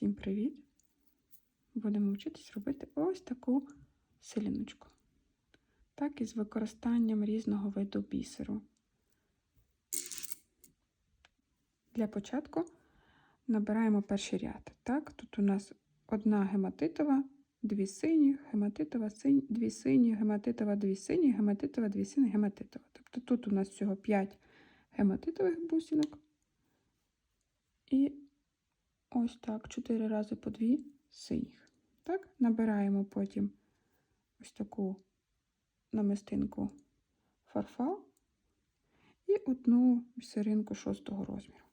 Всім привіт! Будемо вчитись робити ось таку селіночку. Так, із використанням різного виду бісеру. Для початку набираємо перший ряд. Так, тут у нас одна гематитова, дві сині, гематитова, сині, дві сині, гематитова, дві сині, гематитова, дві сині, гематитова. Тобто тут у нас всього 5 гематитових бусинок. Ось так, 4 рази по 2 синіх. Так, набираємо потім ось таку намистинку фарфал і одну бісеринку шостого розміру.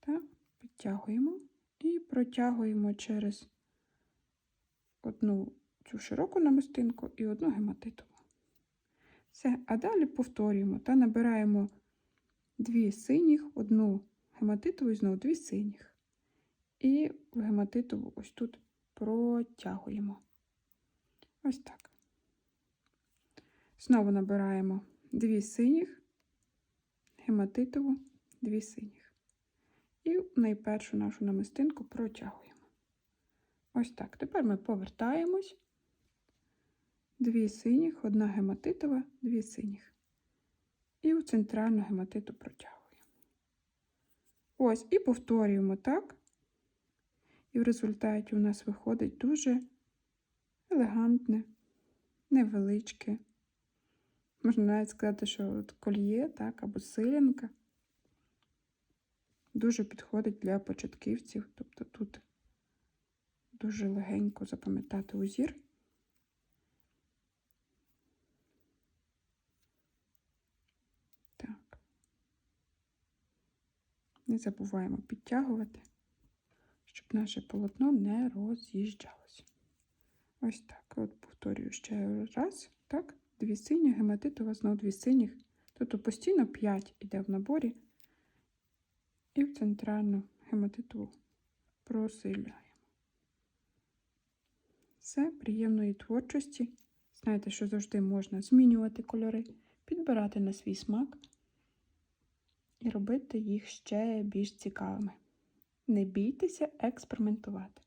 Так, підтягуємо і протягуємо через одну цю широку намистинку і одну гематитову. Все, а далі повторюємо та набираємо дві синіх, одну гематитову і знову дві синіх. І гематитову ось тут протягуємо. Ось так. Знову набираємо дві синіх, гематитову, дві синіх. І найпершу нашу намистинку протягуємо. Ось так. Тепер ми повертаємось. Дві синіх, одна гематитова, дві синіх. І в центральну гематиту протягуємо. Ось, і повторюємо так. І в результаті у нас виходить дуже елегантне, невеличке. Можна навіть сказати, що от кольє, так, або силянка. Дуже підходить для початківців. Тобто тут дуже легенько запам'ятати узір. Так. Не забуваємо підтягувати, щоб наше полотно не роз'їжджалося. Ось так. От повторюю ще раз. Так, дві сині, гематитова, знову дві синіх. Тобто постійно 5 іде в наборі. І в центральну гематиту просиляємо. Все, приємної творчості. Знаєте, що завжди можна змінювати кольори, підбирати на свій смак і робити їх ще більш цікавими. Не бійтеся експериментувати.